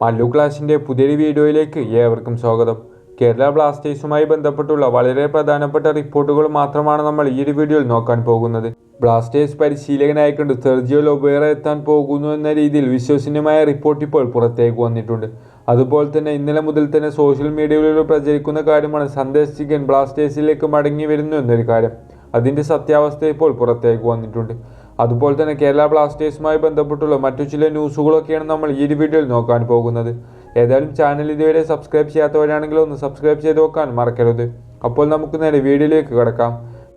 മല്ലു ക്ലാഷിന്റെ പുതിയൊരു വീഡിയോയിലേക്ക് ഏവർക്കും സ്വാഗതം. കേരള ബ്ലാസ്റ്റേഴ്സുമായി ബന്ധപ്പെട്ടുള്ള വളരെ പ്രധാനപ്പെട്ട റിപ്പോർട്ടുകൾ മാത്രമാണ് നമ്മൾ ഈ ഒരു വീഡിയോയിൽ നോക്കാൻ പോകുന്നത്. ബ്ലാസ്റ്റേഴ്സ് പരിശീലകനായിക്കൊണ്ട് സെർജിയോ ലൊബേറ എത്താൻ പോകുന്നു എന്ന രീതിയിൽ വിശ്വസനീയമായ റിപ്പോർട്ട് ഇപ്പോൾ പുറത്തേക്ക് വന്നിട്ടുണ്ട്. അതുപോലെ തന്നെ ഇന്നലെ മുതൽ തന്നെ സോഷ്യൽ മീഡിയകളിൽ പ്രചരിക്കുന്ന കാര്യമാണ് സന്ദേശ് ചിക്കൻ ബ്ലാസ്റ്റേഴ്സിലേക്ക് മടങ്ങി വരുന്നു എന്നൊരു കാര്യം. അതിന്റെ സത്യാവസ്ഥ ഇപ്പോൾ പുറത്തേക്ക് വന്നിട്ടുണ്ട്. അതുപോലെ തന്നെ കേരള ബ്ലാസ്റ്റേഴ്സുമായി ബന്ധപ്പെട്ടുള്ള മറ്റു ചില ന്യൂസുകളൊക്കെയാണ് നമ്മൾ ഈ ഒരു വീഡിയോയിൽ നോക്കാൻ പോകുന്നത്. ഏതായാലും ചാനൽ ഇതുവരെ സബ്സ്ക്രൈബ് ചെയ്യാത്തവരാണെങ്കിൽ ഒന്ന് സബ്സ്ക്രൈബ് ചെയ്ത് നോക്കാൻ മറക്കരുത്. അപ്പോൾ നമുക്ക് നേരെ വീഡിയോയിലേക്ക് കിടക്കാം.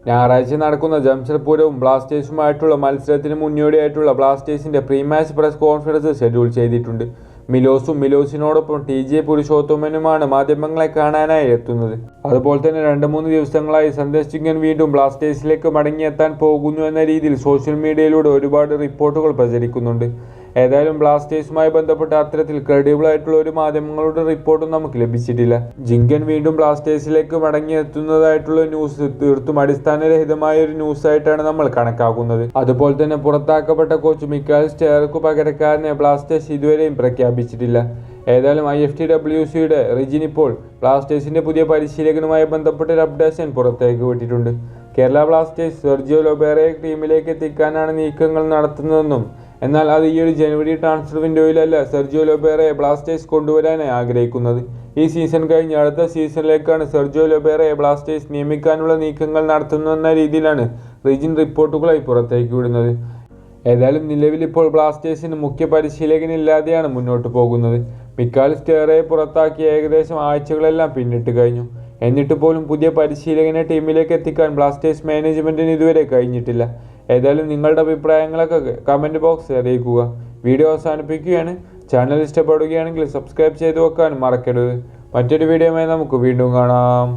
ഞായറാഴ്ച നടക്കുന്ന ജംഷഡ്പൂരവും ബ്ലാസ്റ്റേഴ്സുമായിട്ടുള്ള മത്സരത്തിന് മുന്നോടിയായിട്ടുള്ള ബ്ലാസ്റ്റേഴ്സിന്റെ pre match press conference schedule ചെയ്തിട്ടുണ്ട്. മിലോസും മിലോസിനോടൊപ്പം ടി ജെ പുരുഷോത്തമനുമാണ് മാധ്യമങ്ങളെ കാണാനായി എത്തുന്നത്. അതുപോലെ തന്നെ രണ്ട് മൂന്ന് ദിവസങ്ങളായി സന്ദേശ് ചിങ്ങൻ വീണ്ടും ബ്ലാസ്റ്റേഴ്സിലേക്ക് മടങ്ങിയെത്താൻ പോകുന്നു എന്ന രീതിയിൽ സോഷ്യൽ മീഡിയയിലൂടെ ഒരുപാട് റിപ്പോർട്ടുകൾ പ്രചരിക്കുന്നുണ്ട്. ഏതായാലും ബ്ലാസ്റ്റേഴ്സുമായി ബന്ധപ്പെട്ട അത്തരത്തിൽ ക്രെഡിബിൾ ആയിട്ടുള്ള ഒരു മാധ്യമങ്ങളുടെ റിപ്പോർട്ടും നമുക്ക് ലഭിച്ചിട്ടില്ല. ജിങ്കൻ വീണ്ടും ബ്ലാസ്റ്റേഴ്സിലേക്ക് മടങ്ങിയെത്തുന്നതായിട്ടുള്ള ന്യൂസ് തീർത്തും അടിസ്ഥാനരഹിതമായ ഒരു ന്യൂസ് ആയിട്ടാണ് നമ്മൾ കണക്കാക്കുന്നത്. അതുപോലെ തന്നെ പുറത്താക്കപ്പെട്ട കോച്ച് മിക്കാൽ സ്റ്റേർക്ക് പകരക്കാരനെ ബ്ലാസ്റ്റേഴ്സ് ഇതുവരെയും പ്രഖ്യാപിച്ചിട്ടില്ല. ഏതായാലും ഐ എഫ് ടി ഡബ്ല്യു സിയുടെ റിജിൻ ഇപ്പോൾ ബ്ലാസ്റ്റേഴ്സിന്റെ പുതിയ പരിശീലകനുമായി ബന്ധപ്പെട്ട ഒരു അപ്ഡേഷൻ പുറത്തേക്ക് വിട്ടിട്ടുണ്ട്. കേരള ബ്ലാസ്റ്റേഴ്സ് സെർജിയോ ലൊബേറയെ ടീമിലേക്ക് എത്തിക്കാനാണ് നീക്കങ്ങൾ നടത്തുന്നതെന്നും എന്നാൽ അത് ഈ ഒരു ജനുവരി ട്രാൻസ്ഫർ വിൻഡോയിലല്ല സെർജിയോ ലൊബേറയെ ബ്ലാസ്റ്റേഴ്സ് കൊണ്ടുവരാനായി ആഗ്രഹിക്കുന്നത്. ഈ സീസൺ കഴിഞ്ഞ് അടുത്ത സീസണിലേക്കാണ് സെർജിയോ ലൊബേറയെ ബ്ലാസ്റ്റേഴ്സ് നിയമിക്കാനുള്ള നീക്കങ്ങൾ നടത്തുന്നെന്ന രീതിയിലാണ് റീജിയൻ റിപ്പോർട്ടുകളായി പുറത്തേക്ക് വിടുന്നത്. ഏതായാലും നിലവിലിപ്പോൾ ബ്ലാസ്റ്റേഴ്സിന് മുഖ്യ പരിശീലകനില്ലാതെയാണ് മുന്നോട്ട് പോകുന്നത്. മിക്കാൽ സ്റ്റേറയെ പുറത്താക്കി ഏകദേശം ആഴ്ചകളെല്ലാം പിന്നിട്ട് കഴിഞ്ഞു. എന്നിട്ട് പോലും പുതിയ പരിശീലകനെ ടീമിലേക്ക് എത്തിക്കാൻ ബ്ലാസ്റ്റേഴ്സ് മാനേജ്മെന്റിന് ഇതുവരെ കഴിഞ്ഞിട്ടില്ല. ഏതായാലും നിങ്ങളുടെ അഭിപ്രായങ്ങളൊക്കെ കമന്റ് ബോക്സിൽ അറിയിക്കുക. വീഡിയോ അവസാനിപ്പിക്കുകയാണ്. ചാനൽ ഇഷ്ടപ്പെടുകയാണെങ്കിൽ സബ്സ്ക്രൈബ് ചെയ്ത് വെക്കാൻ മറക്കരുത്. മറ്റൊരു വീഡിയോയുമായി നമുക്ക് വീണ്ടും കാണാം.